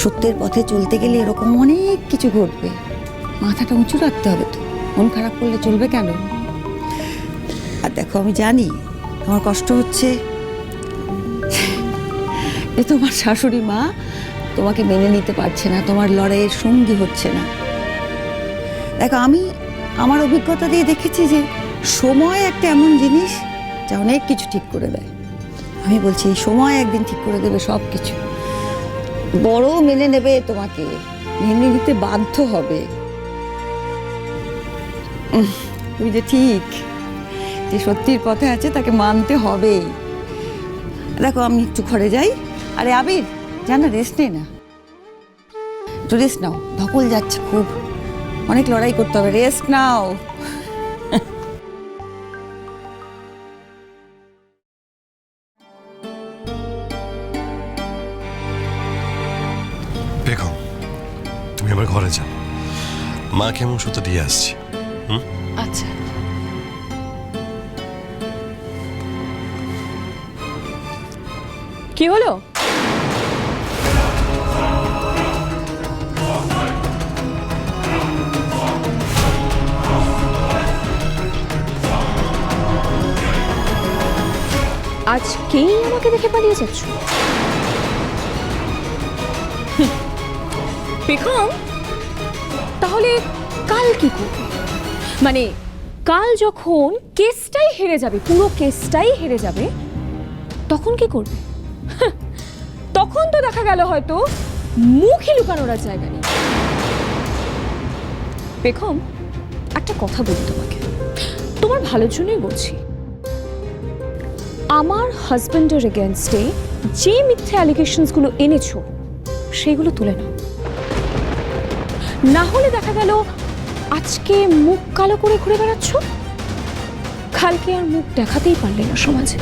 সত্যের পথে চলতে গেলে এরকম অনেক কিছু ঘটবে। মাথাটা উঁচু রাখতে হবে তো। মন খারাপ করলে চলবে কেন? আর দেখো, আমি জানি আমার কষ্ট হচ্ছে। এ তোমার শাশুড়ি মা তোমাকে মেনে নিতে পারছে না, তোমার লড়াইয়ের সঙ্গী হচ্ছে না। দেখো, আমি আমার অভিজ্ঞতা দিয়ে দেখেছি যে সময় একটা এমন জিনিস যা অনেক কিছু ঠিক করে দেয়। আমি বলছি সময় একদিন ঠিক করে দেবে সব কিছু বড় মেনে নেবে তোমাকে। মেনে নিতে বাধ্য হবে। তুমি যে ঠিক, যে সত্যির পথে আছে তাকে মানতে হবেই। দেখো, আমি একটু ঘরে যাই। আরে আবির, জানা রেস্ট নে না। একটু রেস্ট নাও। ধকল যাচ্ছে খুব। অনেক লড়াই করতে হবে। রেস্ট নাও। তুমি আমার ঘরে যাও। মা কেমন সুতো দিয়ে আসছি আচ্ছা। কি হলো? আজকেই আমাকে দেখে পালিয়ে যাচ্ছ? হুম। তাহলে কাল কি করবে? মানে কাল যখন কেসটাই হেরে যাবে, পুরো কেসটাই হেরে যাবে, তখন কি করবে? তখন তো দেখা গেল হয়তো মুখই লুকানোর আর জায়গা নেই। বেগম একটা কথা বলি তোমাকে। তোমার ভালোর জন্যই বলছি। আমার হাজব্যান্ডের এগেনস্টে যে মিথ্যে অ্যালিগেশনসগুলো এনেছো, সেগুলো তুলে নাও। না হলে দেখা গেল আজকে মুখ কালো করে ঘুরে বেড়াচ্ছ? কালকে আর মুখ দেখাতেই পারলে না সমাজে।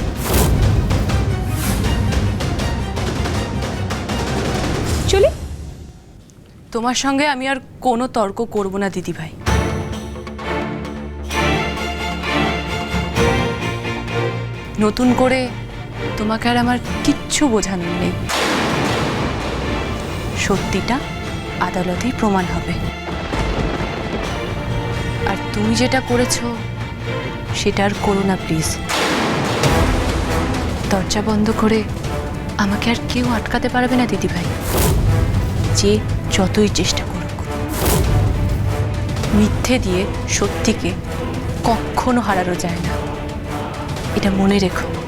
চলি। তোমার সঙ্গে আমি আর কোনো তর্ক করব না দিদিভাই নতুন করে তোমাকে আর আমার কিচ্ছু বোঝানোর নেই। সত্যিটা আদালতেই প্রমাণ হবে। আর তুমি যেটা করেছ, সেটা আর করো না, প্লিজ। দরজা বন্ধ করে আমাকে আর কেউ আটকাতে পারবে না, দিদিভাই। যে যতই চেষ্টা করুক। মিথ্যে দিয়ে সত্যিকে কখনো হারানো যায় না। এটা মনে রেখো।